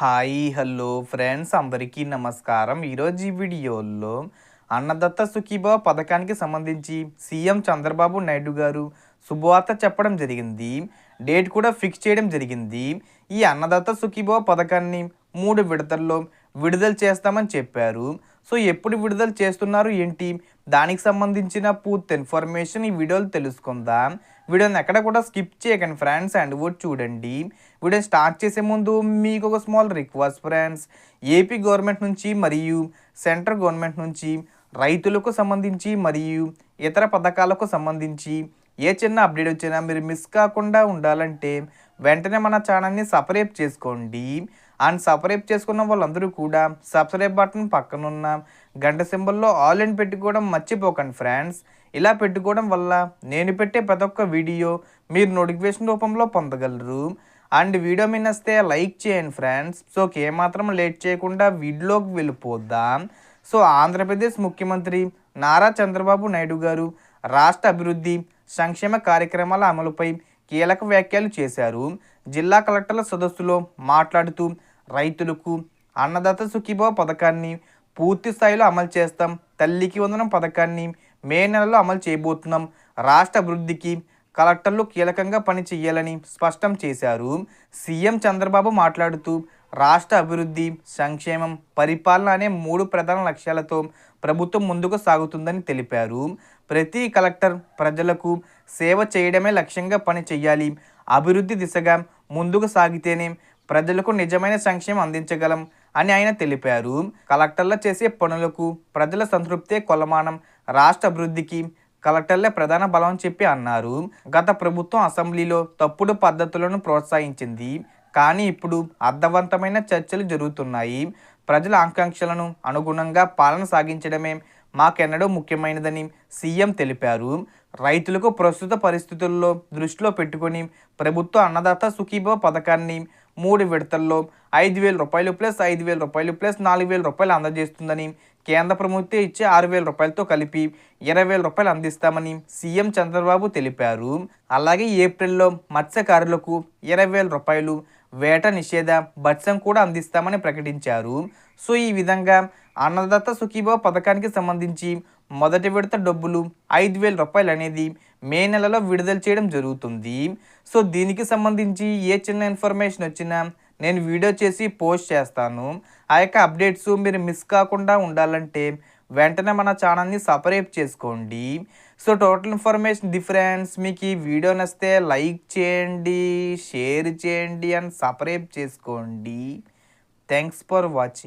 Hi hello friends. అందరికీ నమస్కారం. ఈరోజు ఈ వీడియోలో అన్నదత్త సుఖీభవ పథకానికి సంబంధించి సీఎం చంద్రబాబు నాయుడు గారు శుభవార్త చెప్పడం జరిగింది. డేట్ కూడా ఫిక్స్ చేయడం జరిగింది. ఈ అన్నదత్త సుఖీభవ పథకాన్ని మూడు విడతల్లో విడుదల చేస్తామని చెప్పారు. సో ఎప్పుడు విడుదల చేస్తున్నారు ఏంటి? దానికి సంబంధించిన పూర్తి ఇన్ఫర్మేషన్ ఈ వీడియోలో తెలుసుకుందాం. వీడియోని ఎక్కడ కూడా స్కిప్ చేయకండి ఫ్రెండ్స్ అండ్ కూడా చూడండి. వీడియో స్టార్ట్ చేసే ముందు మీకు ఒక small request friends AP government నుంచి మరియు సెంట్రల్ గవర్నమెంట్ నుంచి రైతులకు సంబంధించి మరియు ఇతర పథకాలకు సంబంధించి ఏ చిన్న అప్డేట్ వచ్చినా మీరు మిస్ కాకుండా ఉండాలంటే వెంటనే మన ఛానల్ని సపరేట్ చేసుకోండి. అండ్ సబ్స్క్రైబ్ చేసుకున్న వాళ్ళందరూ కూడా సబ్స్క్రైబ్ బటన్ పక్కనున్న గంట సింబల్లో ఆల్ అండ్ పెట్టుకోవడం మర్చిపోకండి ఫ్రెండ్స్. ఇలా పెట్టుకోవడం వల్ల నేను పెట్టే ప్రతి ఒక్క వీడియో మీరు నోటిఫికేషన్ రూపంలో పొందగలరు. అండ్ వీడియో మీ నస్తే లైక్ చేయండి ఫ్రెండ్స్. సో ఏమాత్రం లేట్ చేయకుండా వీడియోకి వెళ్ళిపోద్దాం సో ఆంధ్రప్రదేశ్ ముఖ్యమంత్రి నారా చంద్రబాబు నాయుడు గారు రాష్ట్ర అభివృద్ధి సంక్షేమ కార్యక్రమాల అమలుపై కీలక వ్యాఖ్యలు చేశారు. జిల్లా కలెక్టర్ల సదస్సులో మాట్లాడుతూ రైతులకు అన్నదాత సుఖీభవ పథకాన్ని పూర్తి స్థాయిలో అమలు చేస్తాం. తల్లికి వందనం పథకాన్ని మే నెలలో అమలు చేయబోతున్నాం. రాష్ట్ర అభివృద్ధికి కలెక్టర్లు కీలకంగా పని చేయాలని స్పష్టం చేశారు. సీఎం చంద్రబాబు మాట్లాడుతూ రాష్ట్ర అభివృద్ధి సంక్షేమం పరిపాలన అనే మూడు ప్రధాన లక్ష్యాలతో ప్రభుత్వం ముందుకు సాగుతుందని తెలిపారు. ప్రతి కలెక్టర్ ప్రజలకు సేవ చేయడమే లక్ష్యంగా పని చేయాలి. అభివృద్ధి దిశగా ముందుకు సాగితేనే ప్రజలకు నిజమైన సంక్షేమం అందించగలం అని ఆయన తెలిపారు. కలెక్టర్ల చేసే పనులకు ప్రజల సంతృప్తే కొలమానం రాష్ట్ర అభివృద్ధికి కలెక్టర్లే ప్రధాన బలం చెప్పి అన్నారు. గత ప్రభుత్వం అసెంబ్లీలో తప్పుడు పద్ధతులను ప్రోత్సహించింది. కానీ ఇప్పుడు అర్థవంతమైన చర్చలు జరుగుతున్నాయి. ప్రజల ఆకాంక్షలను అనుగుణంగా పాలన సాగించడమే మాకెన్నడూ ముఖ్యమైనదని సీఎం తెలిపారు. రైతులకు ప్రస్తుత పరిస్థితుల్లో దృష్టిలో పెట్టుకొని ప్రభుత్వ అన్నదాత సుఖీభవ పథకాన్ని మూడు విడతల్లో ఐదు వేల రూపాయలు ప్లస్ ఐదు వేల రూపాయలు ప్లస్ నాలుగు వేల రూపాయలు అందజేస్తుందని కేంద్ర ప్రభుత్వం ఇచ్చే ఆరు వేల రూపాయలతో కలిపి ఇరవై వేల రూపాయలు అందిస్తామని సీఎం చంద్రబాబు తెలిపారు. అలాగే ఏప్రిల్లో మత్స్యకారులకు ఇరవై వేల రూపాయలు వేట నిషేధ భత్సం కూడా అందిస్తామని ప్రకటించారు. సో ఈ విధంగా అన్నదాత సుఖీభవ పథకానికి సంబంధించి మొదటి విడత డబ్బులు ఐదు వేల రూపాయలు అనేది మే నెలలో విడుదల చేయడం జరుగుతుంది. సో దీనికి సంబంధించి ఏ చిన్న ఇన్ఫర్మేషన్ వచ్చినా నేను వీడియో చేసి పోస్ట్ చేస్తాను. ఆ యొక్క అప్డేట్స్ మీరు మిస్ కాకుండా ఉండాలంటే వెంటనే మన ఛానల్ని సపరేట్ చేసుకోండి. సో టోటల్ ఇన్ఫర్మేషన్ డిఫరెన్స్ మీకు ఈ వీడియో నచ్చితే లైక్ చేయండి షేర్ చేయండి అండ్ సపరేట్ చేసుకోండి. Thanks for watching.